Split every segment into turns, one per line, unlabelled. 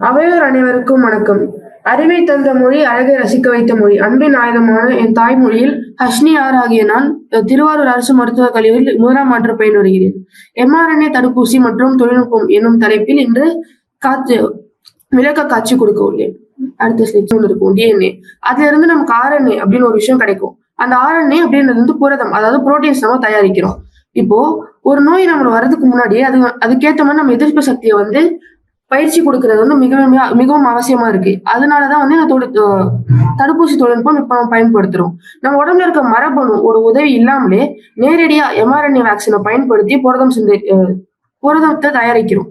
அவையோர் அனைவருக்கும் வணக்கம். அறிவை தந்த மொழி அழகை ரசிக்க வைத்த மொழி. அன்பின் ஆயுதமான என் தாய்மொழியில் ஹஷ்னி ஆர் ஆகிய நான் திருவாரூர் அரசு மருத்துவக் கல்லூரியில் முதலாம் ஆண்டு பயின்று வருகிறேன் எம்ஆர்என்ஏ தடுப்பூசி மற்றும் தொழில்நுட்பம் என்னும் தலைப்பில் இன்று காத்து விளக்க காட்சி கொடுக்க உள்ளேன். அடுத்த ஸ்லைட் ஒன்று இருக்கும். டிஎன்ஏ அதுல இருந்து நமக்கு ஆர்என்ஏ அப்படின்னு ஒரு விஷயம் கிடைக்கும். அந்த ஆர்என்ஏ அப்படின்றது வந்து புரதம் அதாவது புரோட்டீன்ஸ் நம்ம தயாரிக்கிறோம். இப்போ ஒரு நோய் நம்ம வர்றதுக்கு முன்னாடியே அது அதுக்கேற்ற மாதிரி நம்ம எதிர்ப்பு சக்தியை வந்து பயிற்சி கொடுக்கறது வந்து மிகவும் மிகவும் அவசியமா இருக்கு. அதனாலதான் வந்து நான் தொழில் தடுப்பூசி தொழில்நுட்பம் இப்ப நம்ம பயன்படுத்துறோம். நம்ம உடம்புல இருக்க மரபணு ஒரு உதவி இல்லாமலே நேரடியா எம்ஆர்என்ஏ வேக்சினை பயன்படுத்தி புரதம் சிந்தை புரதத்தை தயாரிக்கிறோம்.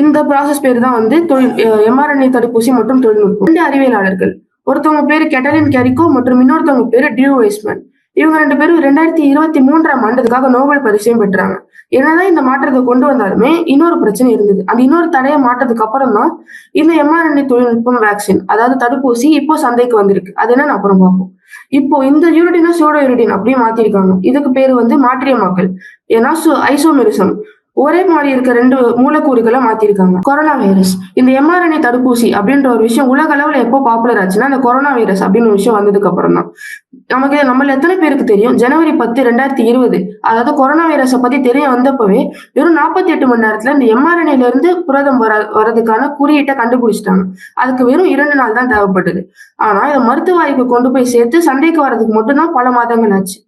இந்த ப்ராசஸ் பேர் தான் வந்து தொழில் எம்ஆர்என்ஏ தடுப்பூசி மற்றும் தொழில்நுட்பம். ரெண்டு அறிவியலாளர்கள் ஒருத்தவங்க பேரு கெட்டலின் கேரிக்கோ மற்றும் இன்னொருத்தவங்க பேரு டியூ வைஸ்மேன் இவங்க ரெண்டு பேரும் ரெண்டாயிரத்தி இருபத்தி மூன்றாம் ஆண்டுக்காக நோபல் பரிசையும் பெற்றாங்க. என்னதான் இந்த மாற்றத்தை கொண்டு வந்தாலுமே இன்னொரு பிரச்சனை இருந்தது. அந்த இன்னொரு தடையை மாற்றதுக்கு அப்புறம் தான் இந்த எம்ஆர்என்ஏ தொழில்நுட்பம் வேக்சின் அதாவது தடுப்பூசி இப்போ சந்தைக்கு வந்திருக்கு. அது என்னன்னு அப்புறம் பார்ப்போம். இப்போ இந்த யூரிடினா சோடோ யூரிடின் அப்படியே மாத்திருக்காங்க. இதுக்கு பேரு வந்து மாற்றியமாக்கல். ஏன்னா ஐசோமெரிசம் ஒரே மாதிரி இருக்க ரெண்டு மூலக்கூறுகளை மாத்திருக்காங்க. கொரோனா வைரஸ் இந்த எம்ஆர்என்ஏ தடுப்பூசி அப்படின்ற ஒரு விஷயம் உலக அளவுல எப்போ பாப்புலர் ஆச்சுன்னா அந்த கொரோனா வைரஸ் அப்படின்னு ஒரு விஷயம் வந்ததுக்கு அப்புறம் தான் நமக்கு நம்மள எத்தனை பேருக்கு தெரியும்? ஜனவரி பத்து ரெண்டாயிரத்தி இருபது. அதாவது கொரோனா வைரஸை பத்தி தெரிய வந்தப்பவே வெறும் நாற்பத்தி எட்டு மணி நேரத்துல இந்த எம்ஆர்என்ஏல இருந்து புரதம் வர வரதுக்கான குறியீட்டை கண்டுபிடிச்சிட்டாங்க. அதுக்கு வெறும் இரண்டு நாள் தான் தேவைப்பட்டது. ஆனா இதை மருத்துவ ஆய்வுக்கு கொண்டு போய் சேர்த்து சண்டைக்கு வர்றதுக்கு மட்டும்தான் பல மாதங்கள் ஆச்சு.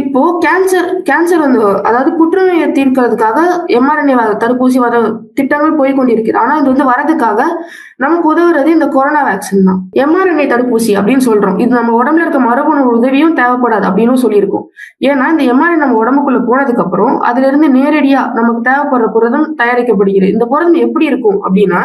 இப்போ கேன்சர் கேன்சர் வந்து அதாவது புற்றுநோயை தீர்க்கிறதுக்காக எம்ஆர்என்ஏ தடுப்பூசி வர திட்டங்கள் போய் கொண்டிருக்கிறது. ஆனா இது வந்து வரதுக்காக நமக்கு உதவுறது இந்த கொரோனா வேக்சின் தான். எம்ஆர்என்ஏ தடுப்பூசி அப்படின்னு சொல்றோம். இது நம்ம உடம்புல இருக்க மரபணு உதவியும் தேவைப்படாது அப்படின்னு சொல்லியிருக்கோம். ஏன்னா இந்த எம்ஆர்என் நம்ம உடம்புக்குள்ள போனதுக்கு அப்புறம் அதுல இருந்து நேரடியா நமக்கு தேவைப்படுற புரதம் தயாரிக்கப்படுகிறது. இந்த புரதம் எப்படி இருக்கும் அப்படின்னா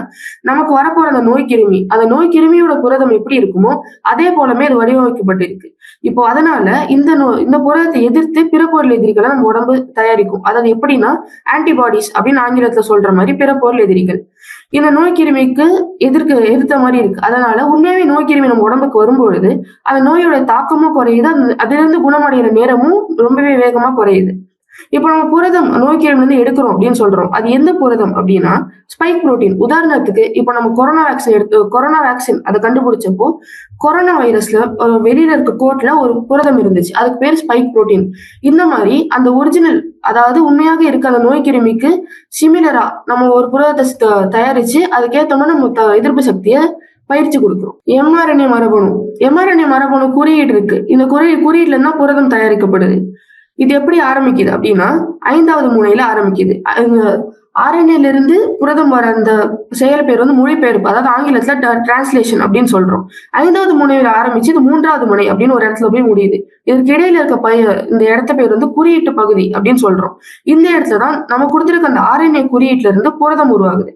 நமக்கு வரப்போற அந்த நோய் கிருமி அந்த நோய் கிருமியோட புரதம் எப்படி இருக்குமோ அதே போலமே அது வடிவமைக்கப்பட்டிருக்கு. இப்போ அதனால இந்த நோய் இந்த புரதத்தை எதிர்த்து பிற பொருள் எதிரிகளை நம்ம உடம்பு தயாரிக்கும். அதாவது எப்படின்னா ஆன்டிபாடிஸ் அப்படின்னு ஆங்கிலத்துல சொல்ற மாதிரி பிற பொருள் எதிரிகள். இந்த நோய்க்கிருமிக்கு எதிர்க்க எதிர்த்த மாதிரி இருக்கு. அதனால உண்மையாவே நோய்க்கிருமி நம்ம உடம்புக்கு வரும்பொழுது அந்த நோயோட தாக்கமும் குறையுது. அதிலிருந்து அதுல இருந்து குணமடைகிற நேரமும் ரொம்பவே வேகமா குறையுது. இப்போ நம்ம புரதம் நோய்க்கிழமை வந்து எடுக்கிறோம் அப்படின்னு சொல்றோம். அது எந்த புரதம் அப்படின்னா ஸ்பைக் புரோட்டீன் உதாரணத்துக்கு இப்போ நம்ம கொரோனா வேக்சின் எடுத்து கொரோனா வேக்சின் அதை கண்டுபிடிச்சப்போ கொரோனா வைரஸ்ல வெளியில இருக்க கோட்ல ஒரு புரதம் இருந்துச்சு. அதுக்கு பேர் ஸ்பைக் புரோட்டீன் இந்த மாதிரி அந்த ஒரிஜினல் அதாவது உண்மையாக இருக்க அந்த நோய் கிருமிக்கு சிமிலரா நம்ம ஒரு புரதத்தை த- தயாரிச்சு அதுக்கேற்றோம்னா நம்ம த- எதிர்ப்பு சக்தியை பயிற்சி கொடுக்குறோம். எம்ஆர்என்ஏ மரபணு. எம்ஆர்என்ஏ மரபணு குறியீடு இருக்கு. இந்த குறி குறியீடுல இருந்தா புரதம் தயாரிக்கப்படுது. இது எப்படி ஆரம்பிக்குது அப்படின்னா ஐந்தாவது முனையில ஆரம்பிக்குது. ஆர்என்ஏல இருந்து புரதம் வர அந்த செயல் பேர் வந்து மொழிபெயர்ப்பு அதாவது ஆங்கிலத்துல டிரான்ஸ்லேஷன் அப்படின்னு சொல்றோம். ஐந்தாவது முனையில ஆரம்பிச்சு இது மூன்றாவது முனை அப்படின்னு ஒரு இடத்துல போய் முடியுது. இதற்கு இடையில இருக்க பய இந்த இடத்த பேர் வந்து குறியீட்டு பகுதி அப்படின்னு சொல்றோம். இந்த இடத்துல தான் நம்ம கொடுத்துருக்க அந்த ஆர்என்ஏ குறியீட்டுல இருந்து புரதம் உருவாகுது.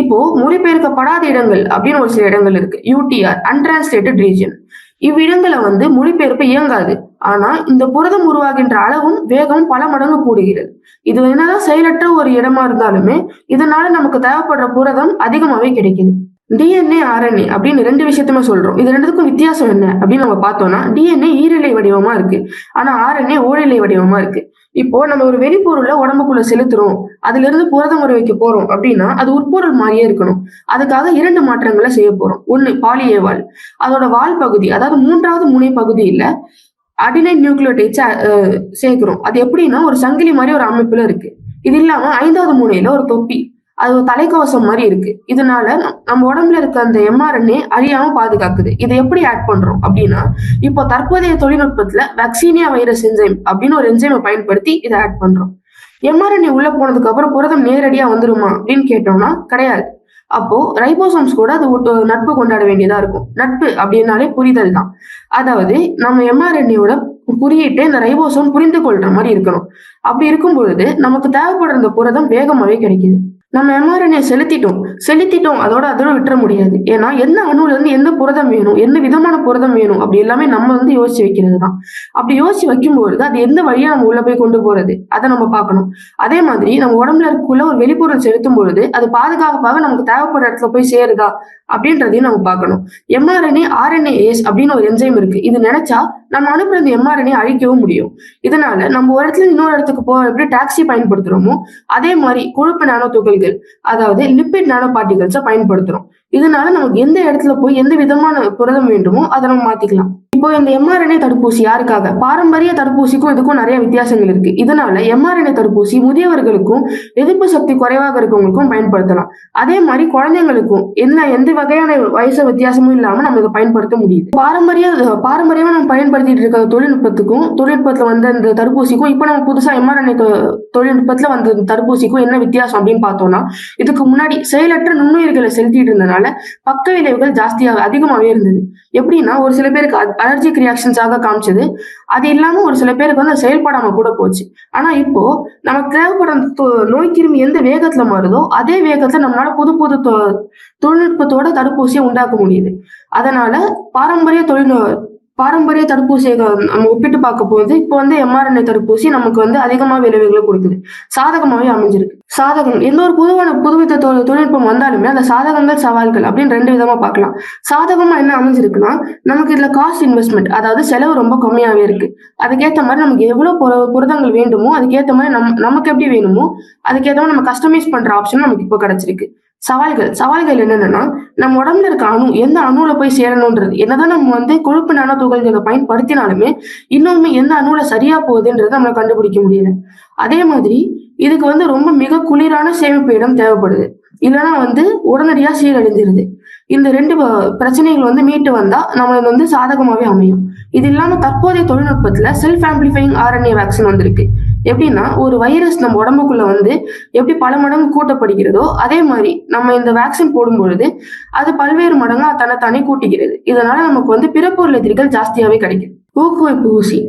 இப்போ மொழிபெயர்க்கப்படாத இடங்கள் அப்படின்னு ஒரு சில இடங்கள் இருக்கு. யூடிஆர் அன்டிரான்ஸ்லேட்டட் ரீஜன் இவ்விடங்களை வந்து மொழிபெயர்ப்பு இயங்காது. ஆனா இந்த புரதம் உருவாகின்ற அளவும் வேகமும் பல மடங்கு கூடுகிறது. இது என்னதான் செயலற்ற ஒரு இடமா இருந்தாலுமே இதனால நமக்கு தேவைப்படுற புரதம் அதிகமாவே கிடைக்குது. டிஎன்ஏ ஆர்என்ஏ அப்படின்னு ரெண்டு விஷயத்தையுமே சொல்றோம். இது ரெண்டுத்துக்கும் வித்தியாசம் என்ன அப்படின்னு நம்ம பார்த்தோம்னா டிஎன்ஏ ஈரிலை வடிவமா இருக்கு. ஆனா ஆர்என்ஏ ஓரிலை வடிவமா இருக்கு. இப்போ நம்ம ஒரு வெளிப்பொருளை உடம்புக்குள்ள செலுத்துறோம். அதுல இருந்து புரதம் உற வைக்க போறோம் அப்படின்னா அது உட்பொருள் மாதிரியே இருக்கணும். அதுக்காக இரண்டு மாற்றங்களை செய்ய போறோம். ஒன்னு பாலியேவால். அதோட வால் பகுதி அதாவது மூன்றாவது முனை பகுதியில அடிலைட் நியூக்ளியோடைட்ஸ் சேர்க்கிறோம் அது எப்படின்னா ஒரு சங்கிலி மாதிரி ஒரு அமைப்புல இருக்கு. இது இல்லாம ஐந்தாவது மூலையில ஒரு தொப்பி அது ஒரு தலைக்கவசம் மாதிரி இருக்கு. இதனால நம்- நம்ம உடம்புல இருக்க அந்த எம்ஆர்என்ஏ அழியாம பாதுகாக்குது. இதை எப்படி ஆட் பண்றோம் அப்படின்னா இப்போ தற்போதைய தொழில்நுட்பத்துல வேக்சீனியா வைரஸ் என்ஜைம் அப்படின்னு ஒரு என்ஜைமை பயன்படுத்தி இதை ஆட் பண்றோம். எம்ஆர்என்ஏ உள்ள போனதுக்கு அப்புறம் புரதம் நேரடியா வந்துருமா அப்படின்னு கேட்டோம்னா கிடையாது. அப்போ ரைபோசோம்ஸ் கூட அது நட்பு கொண்டாட வேண்டியதா இருக்கும். நட்பு அப்படின்னாலே புரிதல் தான். அதாவது நம்ம எம்ஆர்என்ஏவோட குறியீட்டை இந்த ரைபோசோம் புரிந்து கொள்ற மாதிரி இருக்கணும். அப்படி இருக்கும் பொழுது நமக்கு தேவைப்படுற இந்த புரதம் வேகமாவே கிடைக்குது. நம்ம எம்ஆர்என்ஏ செலுத்திட்டோம். செலுத்திட்டோம் அதோட அதோட விட்டுற முடியாது. ஏன்னா எந்த அணுல இருந்து எந்த புரதம் வேணும் எந்த விதமான புரதம் வேணும் அப்படி எல்லாமே நம்ம வந்து யோசிச்சு வைக்கிறது தான் அப்படி யோசிச்சு வைக்கும்பொழுது அது எந்த வழியா நம்ம உள்ள போய் கொண்டு போறது? அதை நம்ம பார்க்கணும். அதே மாதிரி நம்ம உடம்புல இருக்குள்ள ஒரு வெளிப்பொருள் செலுத்தும் பொழுது அது பாதுகாப்பாக நமக்கு தேவைப்படுற இடத்துல போய் சேருதா? அப்படின்றதையும் நம்ம பார்க்கணும். எம்ஆர்என்ஏ ஆர்என்ஏஎஸ் அப்படின்னு ஒரு என்சைம் இருக்கு. இது நினைச்சா நம்ம அனுப்புற இந்த எம்ஆர்என்ஏ அழிக்கவும் முடியும். இதனால நம்ம ஒரு இடத்துல இன்னொரு இடத்துக்கு போக எப்படி டாக்ஸி பயன்படுத்துறோமோ அதே மாதிரி கொழுப்பு நானோ துகள்கள் அதாவது லிப்பிட் நானோ பார்ட்டிகல்ஸை பயன்படுத்துறோம். இதனால நமக்கு எந்த இடத்துல போய் எந்த விதமான புரதம் வேண்டுமோ அதை நம்ம மாத்திக்கலாம். இப்போ இந்த எம்ஆர்என்ஏ தடுப்பூசி யாருக்காக? பாரம்பரிய தடுப்பூசிக்கும் இதுக்கும் நிறைய வித்தியாசங்கள் இருக்கு. இதனால எம்ஆர்என்ஏ தடுப்பூசி முதியவர்களுக்கும் எதிர்ப்பு சக்தி குறைவாக இருக்கவங்களுக்கும் பயன்படுத்தலாம். அதே மாதிரி குழந்தைங்களுக்கும் என்ன எந்த வகையான வயசு வித்தியாசமும் இல்லாம நம்ம இதை பயன்படுத்த முடியுது. பாரம்பரிய பாரம்பரியமா நம்ம பயன்படுத்திட்டு இருக்க தொழில்நுட்பத்துக்கும் தொழில்நுட்பத்துல வந்த இந்த தடுப்பூசிக்கும் இப்போ நம்ம புதுசா எம்ஆர்என்ஏ தொழில்நுட்பத்துல வந்த தடுப்பூசிக்கும் என்ன வித்தியாசம் அப்படின்னு பார்த்தோம்னா இதுக்கு முன்னாடி செயலற்ற நுண்ணுயிர்களை செலுத்திட்டு இருந்தனால பக்க விளைவுகள் ஜாஸ்தியாக அதிகமாகவே இருந்தது. எப்படின்னா ஒரு சில பேருக்கு அலர்ஜிக் ரியாக்ஷன்ஸாக காமிச்சது. அது இல்லாம ஒரு சில பேருக்கு வந்து செயல்படாம கூட போச்சு. ஆனா இப்போ நமக்கு தேவைப்படும் நோய் கிருமி எந்த வேகத்துல மாறுதோ அதே வேகத்துல நம்மளால புது புது தொ- தொழில்நுட்பத்தோட தடுப்பூசியை உண்டாக்க முடியுது. அதனால பாரம்பரிய தொழில் பாரம்பரிய தடுப்பூசியை நம்ம ஒப்பிட்டு பார்க்க போது இப்போ வந்து எம்ஆர்என்ஏ தடுப்பூசி நமக்கு வந்து அதிகமாக விளைவுகளை கொடுக்குது. சாதகமாகவே அமைஞ்சிருக்கு. சாதகம் எந்த ஒரு புதுவான புதுவித தொழில்நுட்பம் வந்தாலுமே அந்த சாதகங்கள் சவால்கள் அப்படின்னு ரெண்டு விதமா பார்க்கலாம். சாதகமா என்ன அமைஞ்சிருக்குன்னா நமக்கு இதுல காஸ்ட் இன்வெஸ்ட்மெண்ட் அதாவது செலவு ரொம்ப கம்மியாவே இருக்கு. அதுக்கேற்ற மாதிரி நமக்கு எவ்வளவு புர- புரதங்கள் வேண்டுமோ அதுக்கேற்ற மாதிரி நம் நமக்கு எப்படி வேணுமோ அதுக்கேற்ற மாதிரி நம்ம கஸ்டமைஸ் பண்ற ஆப்ஷன் நமக்கு இப்போ கிடைச்சிருக்கு. சவால்கள் சவால்கள் என்னென்னா நம்ம உடம்புல இருக்க அணு எந்த அணுல போய் சேரணுன்றது. என்னதான் நம்ம வந்து கொழுப்பு நானோ துகள்களை பயன்படுத்தினாலுமே இன்னுமே எந்த அணுல சரியா போகுதுன்றது நம்ம கண்டுபிடிக்க முடியல. அதே மாதிரி இதுக்கு வந்து ரொம்ப மிக குளிரான சேமிப்பு இடம் தேவைப்படுது. இல்லைன்னா வந்து உடனடியா சீரழிஞ்சிருது. இந்த ரெண்டு பிரச்சனைகள் வந்து மீட்டு வந்தா நம்மளுக்கு வந்து சாதகமாவே அமையும். இது இல்லாம தற்போதைய தொழில்நுட்பத்துல செல்ஃப் ஆம்பிளிஃபைங் ஆர்என்ஏ வேக்சின் வந்திருக்கு. எப்படின்னா ஒரு வைரஸ் நம்ம உடம்புக்குள்ள வந்து எப்படி பல மடங்கு கூட்டப்படுகிறதோ அதே மாதிரி நம்ம இந்த வேக்சின் போடும் பொழுது அது பல்வேறு மடங்கா தன்னைத்தானே கூட்டுகிறது. இதனால நமக்கு வந்து பிறப்பொருள் எதிரிகள் ஜாஸ்தியாவே கிடைக்குது. ஊக்குவிப்பு ஊசி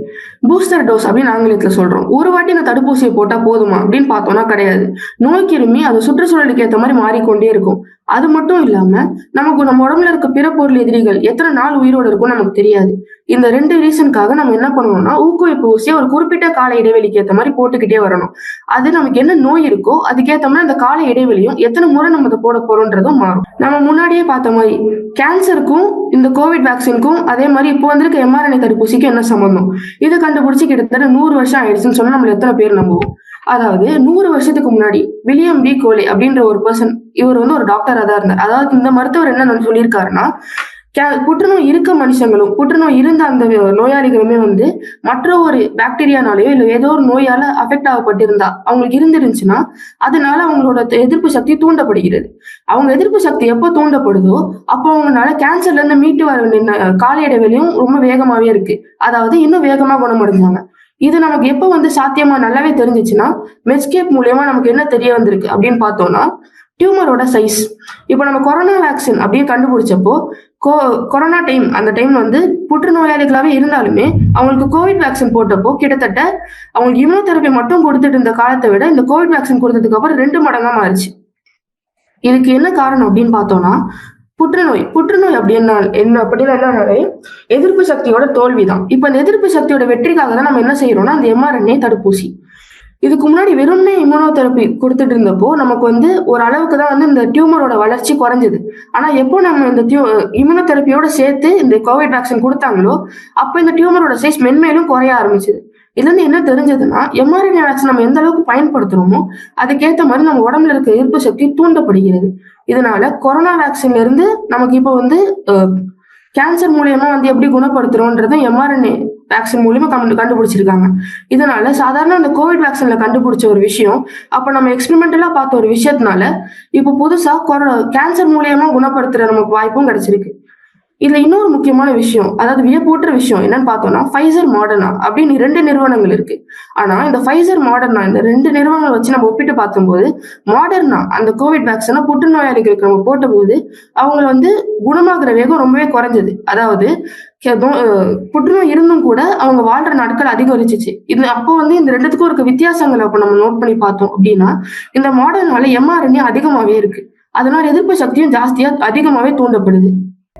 பூஸ்டர் டோஸ் அப்படின்னு ஆங்கிலத்துல சொல்றோம். ஒரு வாட்டி இந்த தடுப்பூசியை போட்டா போதுமா அப்படின்னு பார்த்தோம்னா கிடையாது. நோய்க்கிருமி அது சுற்றுச்சூழலுக்கு ஏற்ற மாதிரி மாறிக்கொண்டே இருக்கும். அது மட்டும் இல்லாம நமக்கு நம்ம உடம்புல இருக்க பிற பொருள் எதிரிகள் எத்தனை நாள் உயிரோடு இருக்கும்னு நமக்கு தெரியாது. இந்த ரெண்டு ரீசனுக்காக நம்ம என்ன பண்ணணும்னா ஊக்குவிப்பு ஊசியை ஒரு குறிப்பிட்ட கால இடைவெளிக்கு ஏற்ற மாதிரி போட்டுக்கிட்டே வரணும். அது நமக்கு என்ன நோய் இருக்கோ அதுக்கேற்ற மாதிரி அந்த கால இடைவெளியும் எத்தனை முறை நம்ம அதை போட போறோன்றதும் மாறும். நம்ம முன்னாடியே பார்த்த மாதிரி கேன்சருக்கும் இந்த கோவிட் வேக்சினுக்கும் அதே மாதிரி இப்போ வந்திருக்க எம்ஆர்என்ஏ தடுப்பூசிக்கும் என்ன சம்பந்தம்? இதை கண்டுபிடிச்சு கிட்டத்தட்ட நூறு வருஷம் ஆயிடுச்சுன்னு சொன்னா நம்ம எத்தனை பேர் நம்புவோம்? அதாவது நூறு வருஷத்துக்கு முன்னாடி வில்லியம் பி கோலி அப்படின்ற ஒரு பர்சன் இவர் வந்து ஒரு டாக்டரா தான் இருந்தார். அதாவது இந்த மருத்துவர் என்ன சொல்லியிருக்காருன்னா கே- புற்றுநோய் இருக்க மனுஷங்களும் புற்றுநோய் இருந்த அந்த நோயாளிகளுமே வந்து மற்ற ஒரு பாக்டீரியானாலேயோ இல்லை ஏதோ ஒரு நோயால அஃபெக்ட் ஆகப்பட்டிருந்தா அவங்களுக்கு இருந்துருந்துச்சுன்னா அதனால அவங்களோட எதிர்ப்பு சக்தி தூண்டப்படுகிறது. அவங்க எதிர்ப்பு சக்தி எப்போ தூண்டப்படுதோ அப்போ அவங்களால கேன்சர்ல இருந்து மீட்டு வர கால இடைவெளியும் ரொம்ப வேகமாவே இருக்கு. அதாவது இன்னும் வேகமா குணமடைஞ்சாங்க. இது நமக்கு எப்போ வந்து சாத்தியமா நல்லாவே தெரிஞ்சிச்சுன்னா மெஸ்கேப் மூலியமா நமக்கு என்ன தெரிய வந்திருக்கு அப்படின்னு பார்த்தோம்னா டியூமரோட சைஸ் இப்போ நம்ம கொரோனா வேக்சின் அப்படின்னு கண்டுபிடிச்சப்போ கோ கொரோனா டைம் அந்த டைம் வந்து புற்றுநோயாளிகளாகவே இருந்தாலுமே அவங்களுக்கு கோவிட் வேக்சின் போட்டப்போ கிட்டத்தட்ட அவங்களுக்கு இம்யூனோதெரப்பி மட்டும் கொடுத்துட்டு இருந்த காலத்தை விட இந்த கோவிட் வேக்சின் கொடுத்ததுக்கு அப்புறம் ரெண்டு மடங்கா மாறிச்சு. இதுக்கு என்ன காரணம் அப்படின்னு பார்த்தோம்னா புற்றுநோய் புற்றுநோய் அப்படின்னா என்ன அப்படின்னா என்னன்னாலே எதிர்ப்பு சக்தியோட தோல்விதான். இப்ப இந்த எதிர்ப்பு சக்தியோட வெற்றிக்காக தான் நம்ம என்ன செய்யறோம்னா அந்த எம்ஆர்என்ஏ தடுப்பூசி. இதுக்கு முன்னாடி வெறும்னே இம்யூனோதெரப்பி கொடுத்துட்டு இருந்தப்போ நமக்கு வந்து ஒரு அளவுக்கு தான் வந்து இந்த டியூமரோட வளர்ச்சி குறைஞ்சது. ஆனா எப்போ நம்ம இந்த டியூ இம்யூனோதெரப்பியோட சேர்த்து இந்த கோவிட் வேக்சின் கொடுத்தாங்களோ அப்போ இந்த டியூமரோட சைஸ் மென்மேலும் குறைய ஆரம்பிச்சது. இதுல இருந்து என்ன தெரிஞ்சதுன்னா எம்ஆர்என்ஏ வேக்சின் நம்ம எந்த அளவுக்கு பயன்படுத்துறோமோ அதுக்கேற்ற மாதிரி நம்ம உடம்புல இருக்க எதிர்ப்பு சக்தி தூண்டப்படுகிறது. இதனால கொரோனா வேக்சின்ல இருந்து நமக்கு இப்போ வந்து கேன்சர் மூலியமா வந்து எப்படி குணப்படுத்துறோன்றதை எம்ஆர்என்ஏ வேக்சின் மூலியமா கண்டு கண்டுபிடிச்சிருக்காங்க. இதனால சாதாரண அந்த கோவிட் வேக்சின்ல கண்டுபிடிச்ச ஒரு விஷயம் அப்ப நம்ம எக்ஸ்பெரிமெண்டலா பார்த்த ஒரு விஷயத்தினால இப்போ புதுசா கொரோனா கேன்சர் மூலியமா குணப்படுத்துற நமக்கு வாய்ப்பும் கிடைச்சிருக்கு. இதுல இன்னொரு முக்கியமான விஷயம் அதாவது வியப்பூட்டுற விஷயம் என்னன்னு பார்த்தோம்னா ஃபைசர் மாடர்னா அப்படின்னு ரெண்டு நிறுவனங்கள் இருக்கு. ஆனா இந்த ஃபைசர் மாடர்னா இந்த ரெண்டு நிறுவனங்களை வச்சு நம்ம ஒப்பிட்டு பார்க்கும்போது மாடர்னா அந்த கோவிட் வேக்சினை புற்றுநோயாளிகளுக்கு நம்ம போட்டபோது அவங்க வந்து குணமாகிற வேகம் ரொம்பவே குறைஞ்சது. அதாவது புற்றுநோய் இருந்தும் கூட அவங்க வாழ்ற நாட்கள் அதிகரிச்சிச்சு. இது அப்போ வந்து இந்த ரெண்டுத்துக்கும் இருக்க வித்தியாசங்களை அப்போ நம்ம நோட் பண்ணி பார்த்தோம் அப்படின்னா இந்த மாடர்னால எம்ஆர்என்ஏ அதிகமாவே இருக்கு. அதனால எதிர்ப்பு சக்தியும் ஜாஸ்தியா அதிகமாவே தூண்டப்படுது.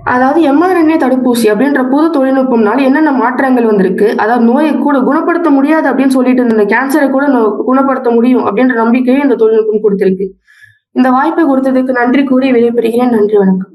அதாவது எம்ஆர்என்ஏ தடுப்பூசி அப்படின்ற புது தொழில்நுட்பம்னால என்னென்ன மாற்றங்கள் வந்திருக்கு? அதாவது நோயை கூட குணப்படுத்த முடியாது அப்படின்னு சொல்லிட்டு இருந்த கேன்சரை கூட நோ- குணப்படுத்த முடியும் அப்படின்ற நம்பிக்கையும் இந்த தொழில்நுட்பம் கொடுத்திருக்கு. இந்த வாய்ப்பை கொடுத்ததுக்கு நன்றி கூறி விடைபெறுகிறேன். நன்றி வணக்கம்.